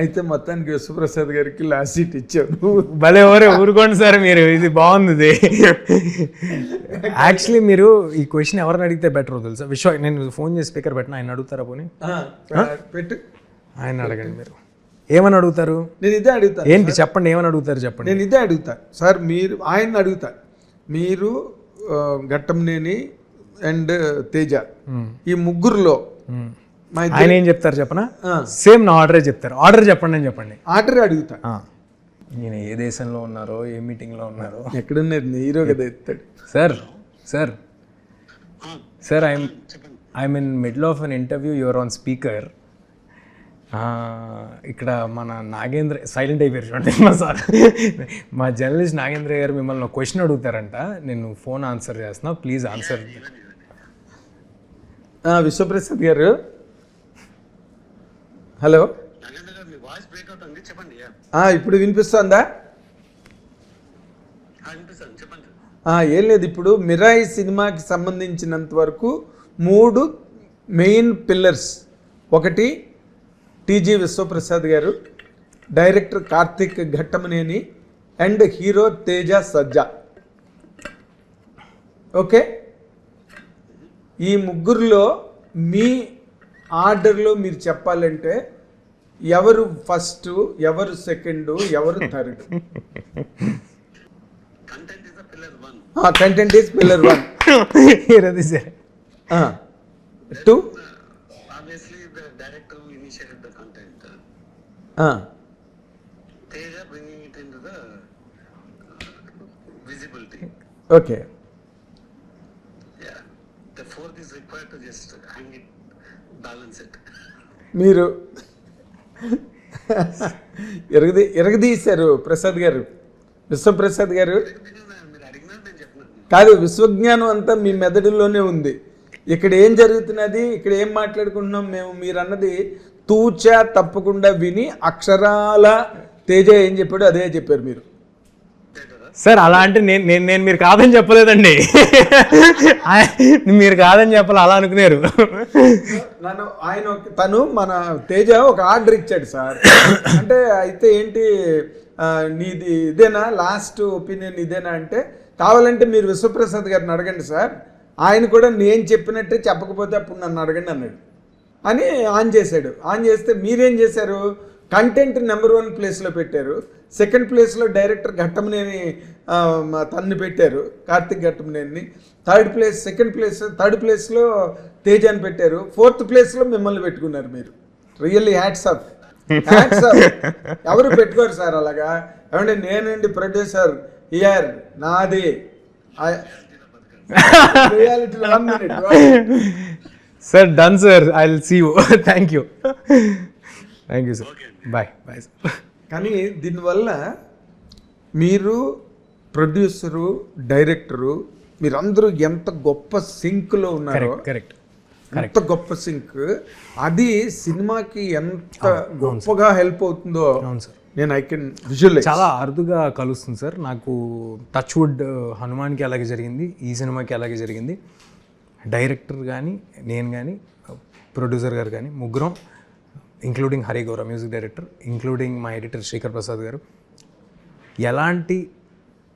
అయితే మొత్తానికి విశ్వప్రసాద్ గారికి లాస్ట్ సీట్ ఇచ్చావు భలే ఎవరే ఊరుకోండి సార్ మీరు ఇది బాగుంది యాక్చువల్లీ మీరు ఈ క్వశ్చన్ ఎవరిని అడిగితే బెటర్ తెలుసా విశ్వ నేను ఫోన్ చేసి స్పీకర్ పెట్టిన ఆయన అడుగుతారా పోనీ? పెట్టు. ఆయన అడగండి మీరు. ఏమని అడుగుతారు? నేను ఇదే అడుగుతా. ఏంటి? చెప్పండి ఏమని అడుగుతారు చెప్పండి? నేను ఇదే అడుగుతా. సార్ మీరు ఆయన అడుగుతా. మీరు ఘట్టంనేని అండ్ తేజ ఈ ముగ్గురులో ఆయన ఏం చెప్తారు చెప్పనా. సేమ్ నా ఆర్డరే చెప్తారు. ఆర్డర్ చెప్పండి అని చెప్పండి. ఆర్డర్ అడుగుతా. నేను ఏ దేశంలో ఉన్నారో ఏ మీటింగ్లో ఉన్నారో. ఎక్కడున్నారు? హీరో కదా ఎత్తాడు sir sir. Sir I'm I'm in middle of an interview your on speaker. ఇక్కడ మన నాగేంద్ర సైలెంట్ అయిపోయారు చూడండి మా సార్. మా జర్నలిస్ట్ నాగేంద్ర గారు మిమ్మల్ని ఒక క్వశ్చన్ అడుగుతారంట. నేను ఫోన్ ఆన్సర్ చేస్తున్నా. Please answer. ఆ, విశ్వప్రసాద్ గారు. హలో. నాగేంద్ర గారు మీ వాయిస్ బ్రేక్ అవుతుంది చెప్పండి. యా. ఆ, ఇప్పుడు వినిపిస్తుందా ఏం లేదు ఇప్పుడు మిరాయి సినిమాకి సంబంధించినంత వరకు మూడు మెయిన్ పిల్లర్స్. ఒకటి TG Vishwaprasad garu director Karthik Ghattamaneni and hero Teja Sajja. Okay? ఈ ముగ్గురులో మీ ఆర్డర్లో మీరు చెప్పాలంటే ఎవరు ఫస్ట్ ఎవరు సెకండ్ ఎవరు third. Content is the pillar one content is pillar one అది sir. Two obviously the director initiated the content Teja bringing it in to the visibility okay ya the fourth is required to just hang it balance it మీరు ఎరగది ఎరగదీశారు ప్రసాద్ గారు. విశ్వప్రసాద్ గారు. కాదు విశ్వజ్ఞానం అంతా మీ మెదడులోనే ఉంది. ఇక్కడ ఏం జరుగుతున్నది? ఇక్కడ ఏం మాట్లాడుకుంటున్నాం మేము? మీరు అన్నది తూచా తప్పకుండా విని అక్షరాల తేజ ఏం చెప్పాడో అదే చెప్పారు మీరు. సార్ అలా అంటే నేను నేను నేను మీరు కాదని చెప్పలేదండి. మీరు కాదని చెప్పాలి అలా అనుకున్నారు నన్ను ఆయన తను మన తేజ ఒక ఆర్డర్ ఇచ్చాడు సార్. అంటే అయితే ఏంటి నీది ఇదేనా? లాస్ట్ ఒపీనియన్ ఇదేనా అంటే కావాలంటే మీరు విశ్వప్రసాద్ గారిని అడగండి సార్. ఆయన కూడా నేను చెప్పినట్టే చెప్పకపోతే అప్పుడు నన్ను అడగండి అన్నాడు. అని ఆన్ చేశాడు. ఆన్ చేస్తే మీరేం చేశారు? కంటెంట్ నెంబర్ వన్ ప్లేస్లో పెట్టారు. సెకండ్ ప్లేస్లో డైరెక్టర్ ఘట్టమనేని తన్ని పెట్టారు Karthik Ghattamaneni third place second place third ప్లేస్లో తేజాన్ని పెట్టారు. ఫోర్త్ ప్లేస్లో మిమ్మల్ని పెట్టుకున్నారు మీరు. Really hats off. Hats off. ఎవరు పెట్టుకోరు సార్ అలాగా? ఏమంటే నేనండి ప్రొడ్యూసర్ ఇయర్ నాది. Sir done sir. I will see you. Thank you. Thank you sir. Bye bye sir. కానీ దీనివల్ల మీరు ప్రొడ్యూసరు డైరెక్టరు మీరందరూ ఎంత గొప్ప సింక్లో ఉన్నారో కరెక్ట్ కరెక్ట్ ఎంత గొప్ప సింక్ అది సినిమాకి ఎంత గొప్పగా హెల్ప్ అవుతుందో అవును సార్. నేను ఐ కెన్ విజువలైజ్. చాలా అరుదుగా కలుస్తుంది సార్. నాకు టచ్ వుడ్ హనుమాన్కి అలాగే జరిగింది ఈ సినిమాకి అలాగే జరిగింది. డైరెక్టర్ కానీ నేను కానీ ప్రొడ్యూసర్ గారు కానీ ముగ్గురం including Hari Gaura music director including మా ఎడిటర్ శేఖర్ ప్రసాద్ గారు ఎలాంటి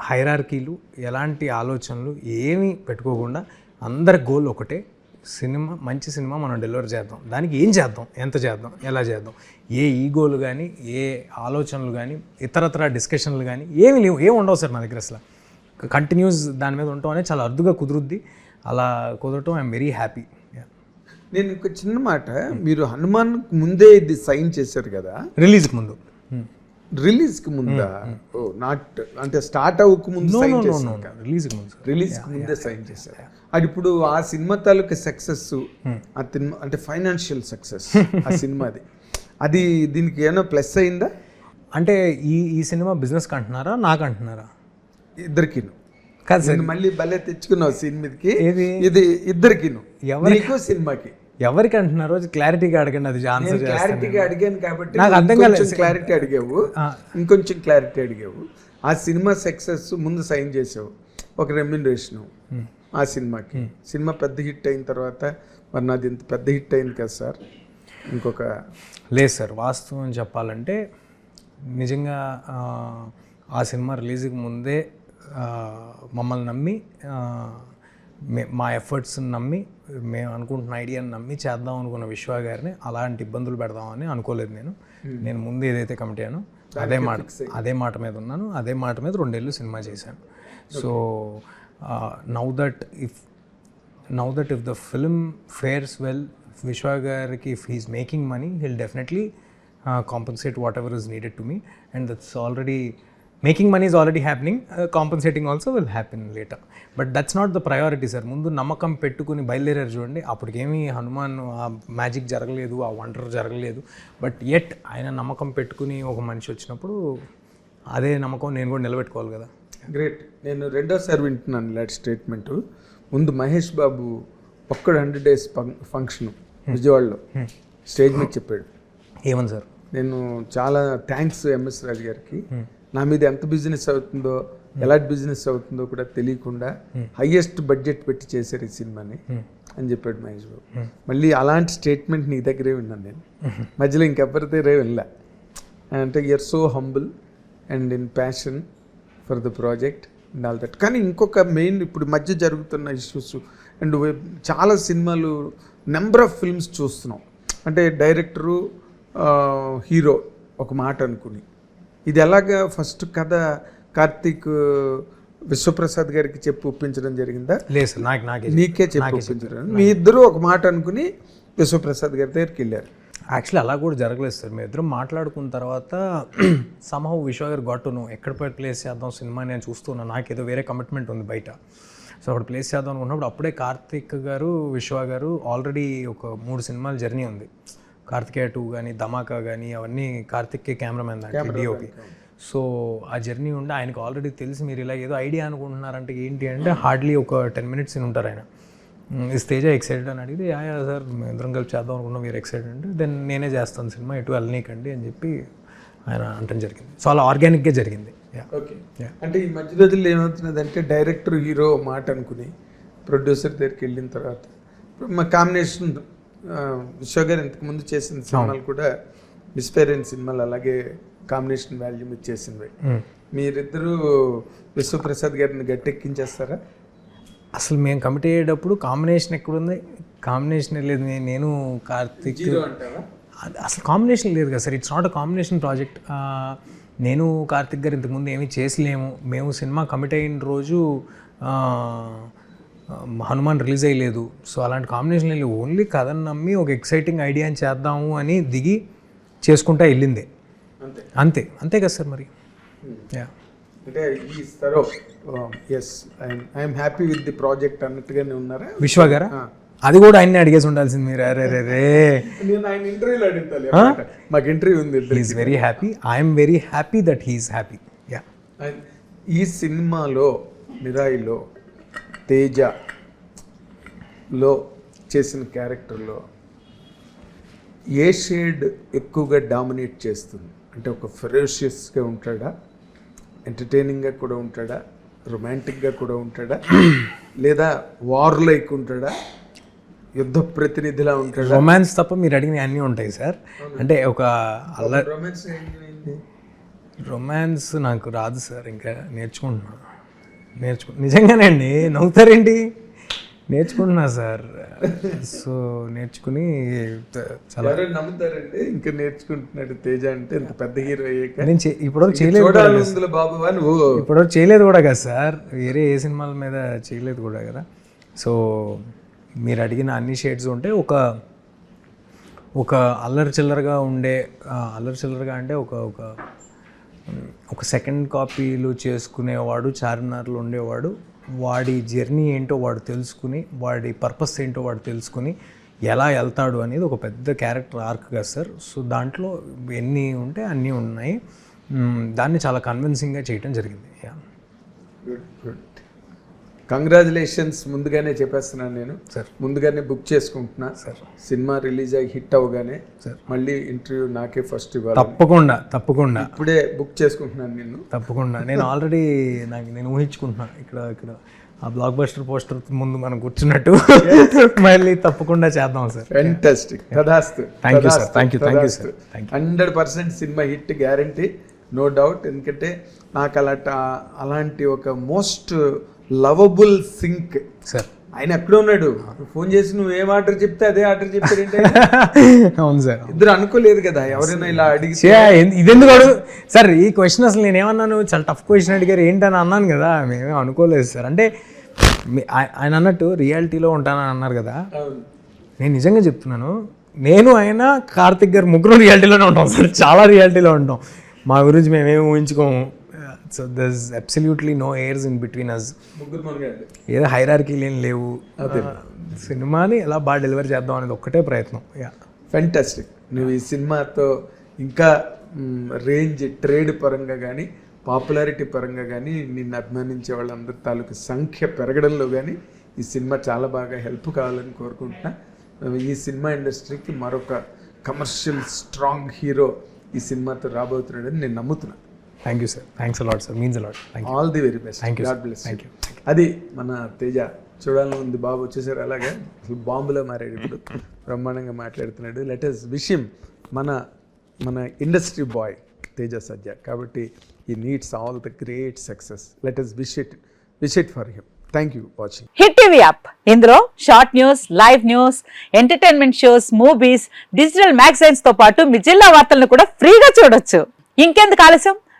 హైరార్కీలు ఎలాంటి ఆలోచనలు ఏమీ పెట్టుకోకుండా అందరి గోల్ ఒకటే సినిమా మంచి సినిమా మనం డెలివర్ చేద్దాం. దానికి ఏం చేద్దాం? ఎంత చేద్దాం? ఎలా చేద్దాం? ఏ ఈగోలు కానీ ఏ ఆలోచనలు కానీ ఇతరతర డిస్కషన్లు కానీ ఏమి లేవు. ఏమి ఉండవు సార్ నా దగ్గర అసలు. కంటిన్యూస్ దాని మీద ఉండటం అనేది చాలా అరుదుగా కుదురుద్ది. అలా కుదరటం ఐఎమ్ వెరీ హ్యాపీ నేను ఇంకో చిన్న మాట. మీరు హనుమాన్ ముందే ఇది సైన్ చేశారు కదా? రిలీజ్కి ముందు. రిలీజ్కి ముందా? ఓ నాట్ అంటే స్టార్ట్ అవ్వక ముందు సైన్ చేశారు ముందు రిలీజ్కి ముందే సైన్ చేశారు. అది ఇప్పుడు ఆ సినిమా తాలూకా సక్సెస్ ఆ సినిమా అంటే ఫైనాన్షియల్ సక్సెస్ ఆ సినిమాది అది. దీనికి ఏమైనా ప్లస్ అయిందా? అంటే ఈ ఈ సినిమా బిజినెస్కి అంటున్నారా నాకు అంటున్నారా? కాదు నేను మళ్ళీ భలే తెచ్చుకున్నావు సీన్ మీదకి. ఏది? ఇది ఎవరికి? నీకు సినిమాకి. ఎవరికి అంటున్నారో క్లారిటీగా అడగండి అది ఆన్సర్ క్లారిటీగా అడిగాను కాబట్టి నాకు అర్థం కాలేదు. క్లారిటీ అడిగావు. ఇంకొంచెం క్లారిటీ అడిగావు. ఆ సినిమా సక్సెస్ ముందు సైన్ చేసావు. ఒక రెమ్యునరేషన్ ఆ సినిమాకి. సినిమా పెద్ద హిట్ అయిన తర్వాత మరి నాది ఇంత పెద్ద హిట్ అయింది కదా సార్? ఇంకొక లేదు సార్ వాస్తవం చెప్పాలంటే నిజంగా ఆ, సినిమా రిలీజ్కి ముందే మమ్మల్ని నమ్మి మే- మా ఎఫర్ట్స్ని నమ్మి మేము అనుకుంటున్న ఐడియాని నమ్మి చేద్దాం అనుకున్న విశ్వ గారిని అలాంటి ఇబ్బందులు పెడదామని అనుకోలేదు నేను. నేను ముందు ఏదైతే కమిటీ అయ్యానో అదే మాట అదే మాట మీద ఉన్నాను. అదే మాట మీద రెండేళ్ళు సినిమా చేశాను. So now that if now that if the film fares well Vishwa గారికి if he's making money he'll definitely compensate whatever is needed to me and that's already making money is already happening compensating also will happen later but that's not the priority sir ముందు నమ్మకం పెట్టుకుని బయలుదేరారు చూడండి. అప్పటికేమీ హనుమాన్ ఆ magic జరగలేదు ఆ wonder జరగలేదు. But at ఆయన నమ్మకం పెట్టుకుని ఒక మనిషి వచ్చినప్పుడు అదే నమ్మకం నేను కూడా నిలబెట్టుకోవాలి కదా. గ్రేట్ నేను రెండోసారి వింటున్నాను ఇలాంటి స్టేట్మెంట్ ముందు Mahesh Babu Okkadu hundred days function విజయవాడలో. స్టేజ్ మీద చెప్పాడు. ఏమని సార్ నేను చాలా థ్యాంక్స్ ఎంఎస్ రాజు గారికి. నా మీద ఎంత బిజినెస్ అవుతుందో ఎలాంటి బిజినెస్ అవుతుందో కూడా తెలియకుండా హైయెస్ట్ బడ్జెట్ పెట్టి చేశారు ఈ సినిమాని అని చెప్పాడు మహేష్ బాబు. మళ్ళీ అలాంటి స్టేట్మెంట్ నీ దగ్గరే విన్నాను నేను. మధ్యలో ఇంకెవ్వరితే దగ్గరే వెళ్ళా. అంటే you're so humble and in passion for the project and all that కానీ ఇంకొక మెయిన్ ఇప్పుడు మధ్య జరుగుతున్న ఇష్యూస్ అండ్ చాలా సినిమాలు నెంబర్ ఆఫ్ ఫిల్మ్స్ చూస్తున్నాం. అంటే డైరెక్టరు హీరో ఒక మాట అనుకుని. ఇది ఎలాగా ఫస్ట్ కథ కార్తీక్ విశ్వప్రసాద్ గారికి చెప్పి ఒప్పించడం జరిగిందా? లేదు నాకు నాకే నీకే చెప్పి ఒప్పించడం. మీ ఇద్దరు ఒక మాట అనుకుని విశ్వప్రసాద్ గారి దగ్గరికి వెళ్ళారు. యాక్చువల్లీ అలా కూడా జరగలేదు సార్. మేము ఇద్దరం మాట్లాడుకున్న తర్వాత సమహౌ విశ్వ గారు గట్టు నువ్వు ఎక్కడ పోయి ప్లేస్ చేద్దాం సినిమా నేను చూస్తున్నాను నాకేదో వేరే కమిట్మెంట్ ఉంది బయట. సో అక్కడ ప్లేస్ చేద్దాం అనుకున్నప్పుడు అప్పుడే కార్తిక్ గారు విశ్వ గారు ఆల్రెడీ ఒక మూడు సినిమాల జర్నీ ఉంది. కార్తికేయ టూ కానీ ధమాకా కానీ అవన్నీ కార్తిక్కే కెమెరామెన్ దాంట్లో డిఓపి సో ఆ జర్నీ ఉండి ఆయనకు ఆల్రెడీ తెలిసి మీరు ఇలా ఏదో ఐడియా అనుకుంటున్నారంటే ఏంటి అంటే హార్డ్లీ ఒక టెన్ మినిట్స్ ఉంటారు ఆయన. ఈ స్టేజ్ ఎక్సైటెడ్? అని అడిగితే యా యా సార్ ఇద్దరం కలిసి చేద్దాం అనుకున్నాం మీరు ఎక్సైటెడ్ అంటే దెన్ నేనే చేస్తాను సినిమా ఎటు వెళ్ళనీకండి అని చెప్పి ఆయన అంటం జరిగింది. సో అలా ఆర్గానిక్గా జరిగింది. యా. ఓకే. అంటే ఈ మధ్య రోజుల్లో ఏమవుతున్నదంటే డైరెక్టర్ హీరో మాట అనుకుని ప్రొడ్యూసర్ దగ్గరికి వెళ్ళిన తర్వాత ఇప్పుడు మా కాంబినేషన్ విశ్వ గారు ఇంతకుముందు చేసిన సినిమాలు కూడా మిస్పేరెంట్ సినిమాలు అలాగే కాంబినేషన్ వాల్యూమ్ ఇచ్చేసినవి మీరిద్దరూ విశ్వప్రసాద్ గారిని గట్టెక్కించేస్తారా? అసలు మేము కమిట్ అయ్యేటప్పుడు కాంబినేషన్ ఎక్కడుంది? కాంబినేషన్ లేదు. నేను కార్తిక్. అసలు కాంబినేషన్ లేదు కదా sir. It's not a combination project నేను కార్తిక్ గారు ఇంతకుముందు ఏమీ చేసలేము. మేము సినిమా కమిట్ అయిన రోజు హనుమాన్ రిలీజ్ అయ్యలేదు. సో అలాంటి కాంబినేషన్ లేదు ఓన్లీ కథను నమ్మి ఒక ఎక్సైటింగ్ ఐడియాని చేద్దాము అని దిగి చేసుకుంటా వెళ్ళిందే. అంతే. అంతే. అంతే కదా సార్ మరి. యా అంటే ఈ స్థరో yes I'm happy with the project అన్నట్టుగానే ఉన్నారా? విశ్వ గారా? అది కూడా ఆయన్ని అడిగేసి ఉండాల్సింది మీరు. అరే రే రే. నేను ఆయన ఇంటర్వ్యూలో అడుగుతాను మాకు ఇంటర్వ్యూ ఉంది. He's very happy I'm very happy that he's happy ya ఈ సినిమాలో మిరాయిలో తేజలో చేసిన క్యారెక్టర్లో ఏ షేడ్ ఎక్కువగా డామినేట్ చేస్తుంది? అంటే ఒక ఫెరోషియస్గా ఉంటాడా? ఎంటర్టైనింగ్గా కూడా ఉంటాడా? రొమాంటిక్గా కూడా ఉంటాడా? లేదా వార్ లైక్ ఉంటాడా? యుద్ధ ప్రతినిధిలా ఉంటాడా? రొమాన్స్ తప్ప మీరు అడిగిన అన్నీ ఉంటాయి సార్. అంటే ఒక అల్ల రొమాన్స్ రొమాన్స్ నాకు రాదు సార్. ఇంకా నేర్చుకుంటున్నా. నేర్చుకు నిజంగానే అండి నవ్వుతారేంటి? నేర్చుకుంటున్నా సార్. సో నేర్చుకుని చాలా నమ్ముతారండి? ఇంకా నేర్చుకుంటున్నాడు తేజ అంటే ఇంత పెద్ద హీరో అయ్యాక. నేను ఇప్పటివరకు చేయలేదు బాబు అని ఇప్పటివరకు చేయలేదు కూడా కదా సార్. వేరే ఏ సినిమాల మీద చేయలేదు కూడా కదా. సో మీరు అడిగిన అన్ని షేడ్స్ ఉంటే ఒక ఒక అల్లరి చిల్లరగా ఉండే అల్లరి చిల్లరగా అంటే ఒక ఒక ఒక సెకండ్ కాపీలు చేసుకునేవాడు చార్మినార్లో ఉండేవాడు. వాడి జర్నీ ఏంటో వాడు తెలుసుకుని వాడి పర్పస్ ఏంటో వాడు తెలుసుకుని ఎలా వెళ్తాడు అనేది ఒక పెద్ద క్యారెక్టర్ ఆర్క్ కదా సార్ సో దాంట్లో ఎన్ని ఉంటే అన్నీ ఉన్నాయి. దాన్ని చాలా కన్విన్సింగ్గా చేయటం జరిగింది. యా గుడ్ గుడ్ కంగ్రాచులేషన్స్ ముందుగానే చెప్పేస్తున్నాను నేను. సార్. ముందుగానే బుక్ చేసుకుంటున్నా. సార్. సినిమా రిలీజ్ అయ్యి హిట్ అవగానే సార్. మళ్ళీ ఇంటర్వ్యూ నాకే ఫస్ట్ ఇవ్వాలి. తప్పకుండా తప్పకుండా. ఇప్పుడే బుక్ చేసుకుంటున్నాను నేను తప్పకుండా. నేను ఆల్రెడీ నాకు నేను ఊహించుకుంటున్నా. ఇక్కడ ఇక్కడ ఆ బ్లాక్ బస్టర్ పోస్టర్ ముందు మనం కూర్చున్నట్టు. మళ్ళీ తప్పకుండా చేద్దాం సార్. ఫెంటాస్టిక్ తదాస్తు you, sir. Thank you, thank you, sir. Thank hundred percent cinema hit guarantee no doubt ఎందుకంటే నాకు అలాంటి అలాంటి ఒక మోస్ట్ లవబుల్ సింక్. సార్. ఆయన ఎక్కడ ఉన్నాడు. ఫోన్ చేసి నువ్వు ఏం ఆర్డర్ చెప్తే అదే ఆర్డర్ చెప్పారంటే అవును సార్. ఇద్దరు అనుకోలేదు కదా ఎవరైనా ఇలా అడిగి ఇదెందుకు అడుగు సార్ ఈ క్వశ్చన్ అసలు నేను ఏమన్నాను చాలా టఫ్ క్వశ్చన్ అడిగారు ఏంటని అన్నాను కదా మేమేం అనుకోలేదు సార్. అంటే ఆయన అన్నట్టు రియాలిటీలో ఉంటానని అన్నారు కదా. నేను నిజంగా చెప్తున్నాను నేను ఆయన కార్తిక్ గారు ముగ్గురు రియాలిటీలోనే ఉంటాం సార్. చాలా రియాలిటీలో ఉంటాం. మా గురించి మేమేమి ఊహించుకోము. So thus absolutely no airs in between us ఏదో హైరార్కీలు ఏం లేవు. సినిమాని ఎలా బాగా డెలివర్ చేద్దాం అనేది ఒక్కటే ప్రయత్నం. యా ఫెంటాస్టిక్ నువ్వు ఈ సినిమాతో ఇంకా రేంజ్ ట్రేడ్ పరంగా కానీ పాపులారిటీ పరంగా కానీ నిన్ను అభిమానించే వాళ్ళందరి తాలూకు సంఖ్య పెరగడంలో కానీ ఈ సినిమా చాలా బాగా హెల్ప్ కావాలని కోరుకుంటున్నా. ఈ సినిమా ఇండస్ట్రీకి మరొక కమర్షియల్ స్ట్రాంగ్ హీరో ఈ సినిమాతో రాబోతున్నాడని నేను నమ్ముతున్నా. Thank you sir thanks a lot sir means a lot thank you all the very best Thank you, god sir. Bless Thank you. అది మన తేజ. చూడాలని ఉంది బాబు వచ్చేసారు అలాగే. అసలు బాంబులో మారాడు ఇప్పుడు. బ్రహ్మాండంగా మాట్లాడుతున్నాడు. లెట్ అస్ విషయం మన మన ఇండస్ట్రీ బాయ్ తేజ సజ్జ. కాబట్టి ఈ needs all the great success let us wish it wish it for him thank you watching hit TV app ఇందులో short news live news entertainment shows movies digital మ్యాగజైన్స్తో పాటు మీ జిల్లా వార్తలను కూడా ఫ్రీగా చూడొచ్చు. ఇంకెందుకు ఆలస్యం?